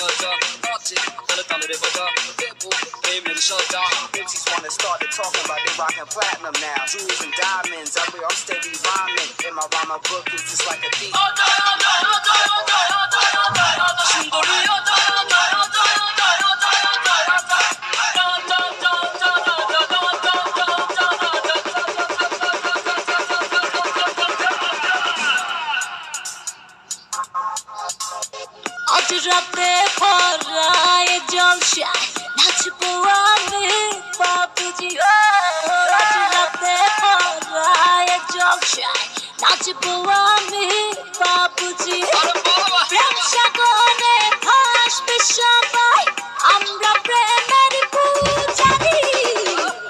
I'll I'm steady just drop it. আমি বাবুজি। প্রেম সাগরে ভাসবে সবাই আমরা প্রেমের পূজারি।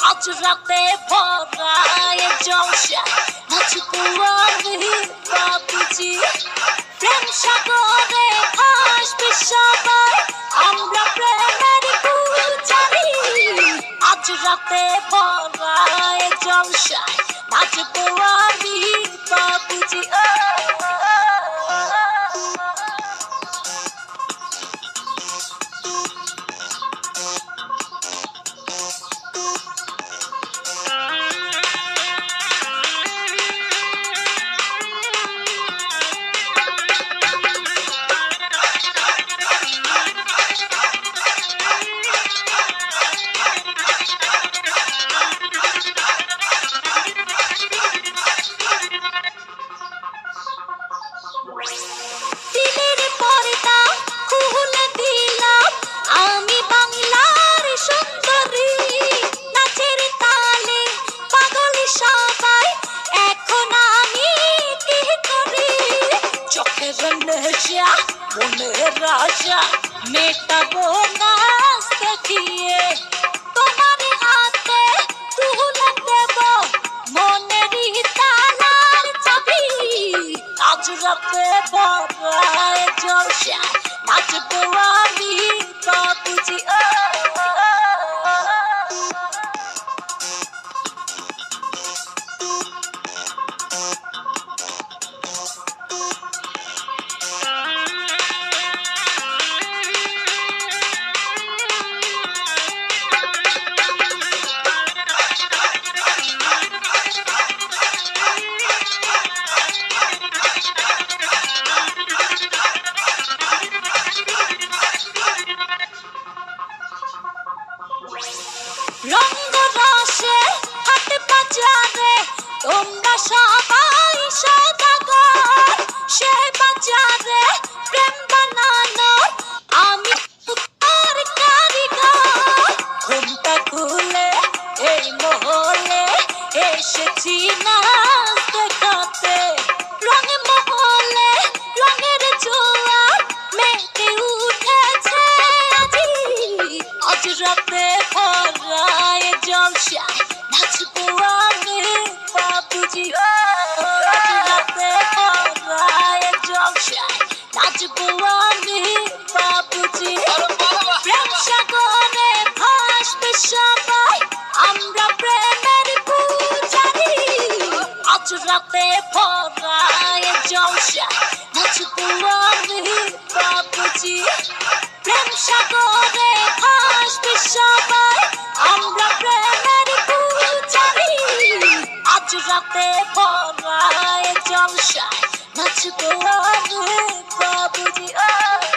আজ রাতে ভরায় জলসায় নাচবো আমি বাবুজি। প্রেম সাগরে ভাসবে সবাই আমরা জলসায় নাচবো আমি বাবুজি ও দিলের নেশা মনের রাজা মেটাবো নাচ দেখিয়ে। আজ রাতে ভরায় জলসায় নাচবো আমি বাবুজি। ও আজ রাতে ভরায় জলসায় নাচবো আমি বাবুজি। প্রেম সাগরে ভাসবে সবাই, আমরা প্রেমের করে পড়ায় জলসায়। নাচ করে বাবুজি ও